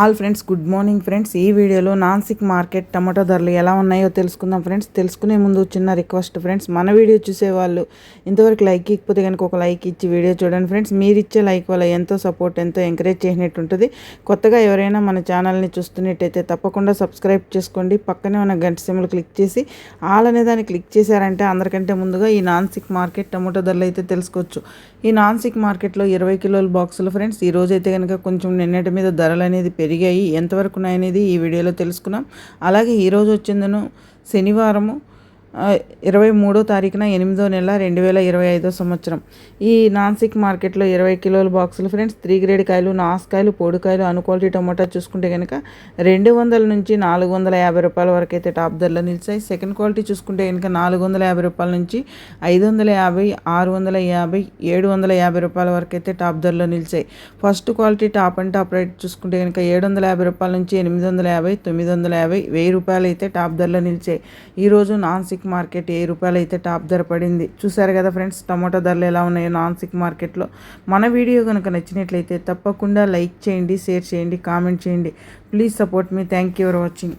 All friends good morning friends. ఈ వీడియోలో Nashik market tomato ధరలు ఎలా ఉన్నాయో తెలుసుకుందాం ఫ్రెండ్స్. తెలుసుకునే ముందు చిన్న రిక్వెస్ట్ ఫ్రెండ్స్ మన వీడియో చూసేవాళ్ళు ఇంతవరకు లైక్ ఇకపోతే కనుక ఒక లైక్ ఇచ్చి వీడియో చూడండి ఫ్రెండ్స్. మీరు ఇచ్చే లైక్ వల్ల ఎంతో సపోర్ట్ ఎంతో ఎంకరేజ్ చేసినట్టు ఉంటుంది. కొత్తగా ఎవరైనా మన ఛానల్ని చూస్తున్నట్టయితే తప్పకుండా సబ్స్క్రైబ్ చేసుకోండి. పక్కనే ఉన్న గంట సిమ్లు క్లిక్ చేసి ఆల్ అనే దాన్ని క్లిక్ చేశారంటే అందరికంటే ముందుగా ఈ నాన్సిక్ మార్కెట్ టమాటో ధరలు అయితే తెలుసుకోవచ్చు. ఈ నాన్సిక్ మార్కెట్లో ఇరవై కిలోల బాక్సులు ఫ్రెండ్స్. ఈ రోజు అయితే కనుక కొంచెం నిన్నటి మీద ధరలు అనేది పెరిగాయి. ఎంతవరకు ఉన్నాయనేది ఈ వీడియోలో తెలుసుకున్నాం. అలాగే ఈరోజు వచ్చిందను శనివారము. ఇరవై మూడో తారీఖున ఎనిమిదో నెల రెండు వేల ఇరవై ఐదో సంవత్సరం. ఈ నాన్సిక్ మార్కెట్లో ఇరవై కిలోల బాక్సులు ఫ్రెండ్స్ త్రీ గ్రేడ్ కాయలు నాసుకాయలు పొడికాయలు అను క్వాలిటీ టమాటా చూసుకుంటే కనుక రెండు వందల నుంచి నాలుగు వందల యాభై రూపాయల వరకు అయితే టాప్ ధరలో నిలిచాయి. సెకండ్ క్వాలిటీ చూసుకుంటే కనుక నాలుగు వందల యాభై రూపాయల నుంచి ఐదు వందల యాభై ఆరు వందల యాభై ఏడు వందల యాభై రూపాయల వరకు అయితే టాప్ ధరలో నిలిచాయి. First quality top and top rate చూసుకుంటే కనుక ఏడు వందల యాభై రూపాయల నుంచి ఎనిమిది వందల యాభై తొమ్మిది వందల యాభై వెయ్యి రూపాయలు అయితే టాప్ ధరలో నిలిచాయి. ఈరోజు నాన్సిక్ సిక్ మార్కెట్ ఏ రూపాయలు అయితే టాప్ ధర పడింది. చూసారు కదా ఫ్రెండ్స్ టమాటో ధరలు ఎలా ఉన్నాయో నాన్ సిక్ మార్కెట్లో. మన వీడియో కనుక నచ్చినట్లయితే తప్పకుండా లైక్ చేయండి షేర్ చేయండి కామెంట్ చేయండి. Please support me. Thank you for watching.